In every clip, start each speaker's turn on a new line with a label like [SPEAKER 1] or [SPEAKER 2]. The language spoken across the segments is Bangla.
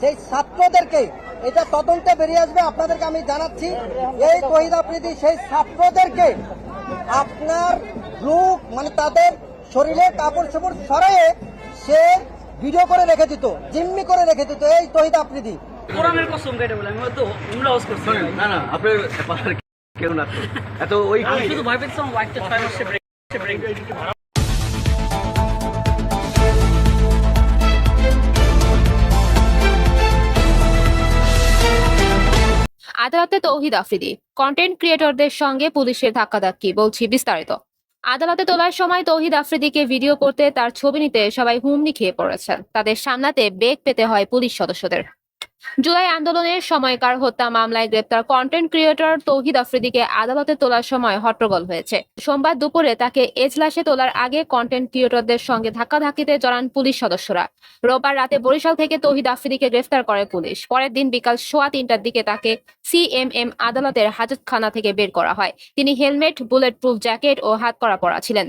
[SPEAKER 1] সেই ছাত্রদেরকে এটা তদন্তে বেরিয়ে আসবে আপনাদেরকে আমি জানাচ্ছি। এই তহিদ আফ্রিদি সেই ছাত্রদেরকে আপনার লুক মানে তাদের শরীরে কাপড় চোপড় সরাইয়ে সে ভিডিও করে রেখে দিত জিম্মি করে রেখে দিত এই তহিদ আফ্রিদি
[SPEAKER 2] কোরআনের কসম কেটে বলে আমি হয়তো উমরা হাউস করছি।
[SPEAKER 3] না না আপনার কেউ না। এত ওই
[SPEAKER 2] শুধু ভয় পেয়েছিলাম ওয়াইফটা ছয় মাসে ব্রেক ব্রেক
[SPEAKER 4] আদালতে তৌহিদ আফ্রিদি। কন্টেন্ট ক্রিয়েটরদের সঙ্গে পুলিশের ধাক্কাধাক্কি, বলছি বিস্তারিত। আদালতে তোলার সময় তৌহিদ আফ্রিদিকে ভিডিও করতে তার ছবি নিতে সবাই হুমনি খেয়ে পড়েছেন। তাদের সামলাতে বেগ পেতে হয় পুলিশ সদস্যদের। জুলাই আন্দোলনের সময়কার হত্যা মামলায় গ্রেপ্তার কন্টেন্ট ক্রিয়েটর তৌহিদ আফ্রিদিকে আদালতে তোলার সময় হট্টগোল হয়েছে। সোমবার দুপুরে তাকে এজলাসে তোলার আগে কন্টেন্ট ক্রিয়েটরদের সঙ্গে ধাক্কাধাক্কিতে জড়ান পুলিশ সদস্যরা। রোববার রাতে বরিশাল থেকে তৌহিদ আফ্রিদিকে গ্রেফতার করে পুলিশ। পরের দিন বিকাল সোয়া তিনটার দিকে তাকে সিএমএম আদালতের হাজতখানা থেকে বের করা হয়। তিনি হেলমেট বুলেট প্রুফ জ্যাকেট ও হাত করা পরা ছিলেন।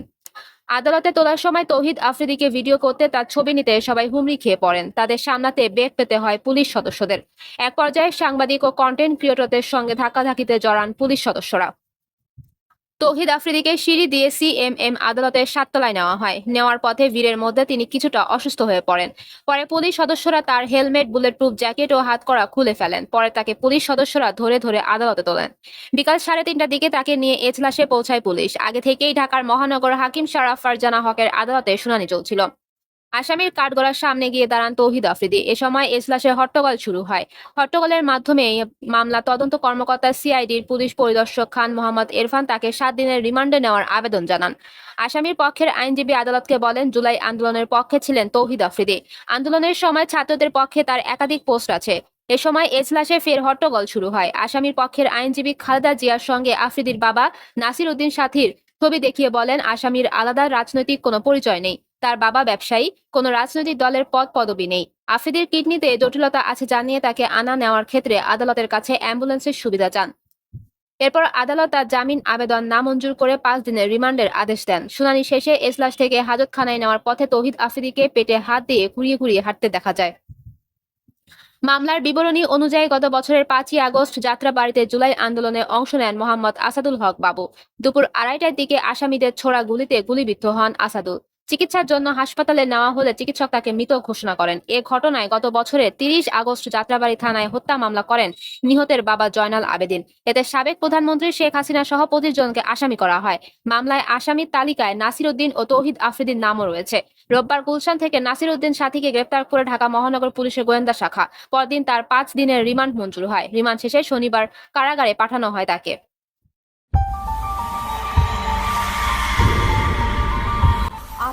[SPEAKER 4] আদালতে তোলার সময় তৌহিদ আফ্রিদিকে ভিডিও করতে তার ছবি নিতে সবাই হুমড়ি খেয়ে পড়েন। তাদের সামনাতে বেগ পেতে হয় পুলিশ সদস্যদের। এক পর্যায়ে সাংবাদিক ও কন্টেন্ট ক্রিয়েটরদের সঙ্গে ধাক্কাধাকিতে জড়ান পুলিশ সদস্যরা। তৌহিদ আফ্রিদিকে সিঁড়ি দিয়ে সিএমএম আদালতের সাততলায় নেওয়া হয়। নেওয়ার পথে ভিড়ের মধ্যে তিনি কিছুটা অসুস্থ হয়ে পড়েন। পরে পুলিশ সদস্যরা তার হেলমেট বুলেট প্রুফ জ্যাকেট ও হাত করা খুলে ফেলেন। পরে তাকে পুলিশ সদস্যরা ধরে ধরে আদালতে তোলেন। বিকাল সাড়ে তিনটার দিকে তাকে নিয়ে এজলাসে পৌঁছায় পুলিশ। আগে থেকেই ঢাকার মহানগর হাকিম শারাফ ফারজানা হকের আদালতে শুনানি চলছিল। আসামির কাঠগড়ার সামনে গিয়ে দাঁড়ান তৌহিদ আফ্রিদি। এ সময় এজলাসে হট্টগোল শুরু হয়। হট্টগোলের মাধ্যমে মামলা তদন্ত কর্মকর্তা সিআইডির পুলিশ পরিদর্শক খান মোহাম্মদ ইরফান তাকে সাত দিনের রিমান্ডে নেওয়ার আবেদন জানান। আসামির পক্ষের আইনজীবী আদালতকে বলেন, জুলাই আন্দোলনের পক্ষে ছিলেন তৌহিদ আফ্রিদি। আন্দোলনের সময় ছাত্রদের পক্ষে তার একাধিক পোস্ট আছে। এ সময় এজলাসে ফের হট্টগোল শুরু হয়। আসামির পক্ষের আইনজীবী খালেদা জিয়ার সঙ্গে আফ্রিদির বাবা নাসির উদ্দিন সাথীর ছবি দেখিয়ে বলেন, আসামির আলাদা রাজনৈতিক কোনো পরিচয় নেই। তার বাবা ব্যবসায়ী, কোনো রাজনৈতিক দলের পদ পদবি নেই। আফ্রিদির কিডনিতে জটিলতা আছে জানিয়ে তাকে আনা নেওয়ার ক্ষেত্রে আদালতের কাছে অ্যাম্বুলেন্সের সুবিধা চান। এরপর আদালত তার জামিন আবেদন নামঞ্জুর করে পাঁচ দিনের রিমান্ডের আদেশ দেন। শুনানি শেষে এজলাস থেকে হাজতখানায় নেওয়ার পথে তৌহিদ আফ্রিদিকে পেটে হাত দিয়ে ঘুরিয়ে ঘুরিয়ে হাঁটতে দেখা যায়। মামলার বিবরণী অনুযায়ী গত বছরের পাঁচই আগস্ট যাত্রাবাড়িতে জুলাই আন্দোলনে অংশ নেন মোহাম্মদ আসাদুল হক বাবু। দুপুর আড়াইটার দিকে আসামিদের ছোড়া গুলিতে গুলিবিদ্ধ হন আসাদুল। চিকিৎসার জন্য হাসপাতালে নেওয়া হলে চিকিৎসক তাকে মৃত ঘোষণা করেন। এ ঘটনায় গত বছরে তিরিশ আগস্ট যাত্রাবাড়ি থানায় হত্যা মামলা করেন নিহতের বাবা জয়নাল আবেদিন। এতে সাবেক প্রধানমন্ত্রী শেখ হাসিনা সহ পঁচিশ জনকে আসামি করা হয়। মামলায় আসামির তালিকায় নাসির উদ্দিন ও তৌহিদ আফ্রিদির নামও রয়েছে। রোববার গুলশান থেকে নাসির উদ্দিন সাথীকে গ্রেপ্তার করে ঢাকা মহানগর পুলিশের গোয়েন্দা শাখা। পরদিন তার পাঁচ দিনের রিমান্ড মঞ্জুর হয়। রিমান্ড শেষে শনিবার কারাগারে পাঠানো হয় তাকে।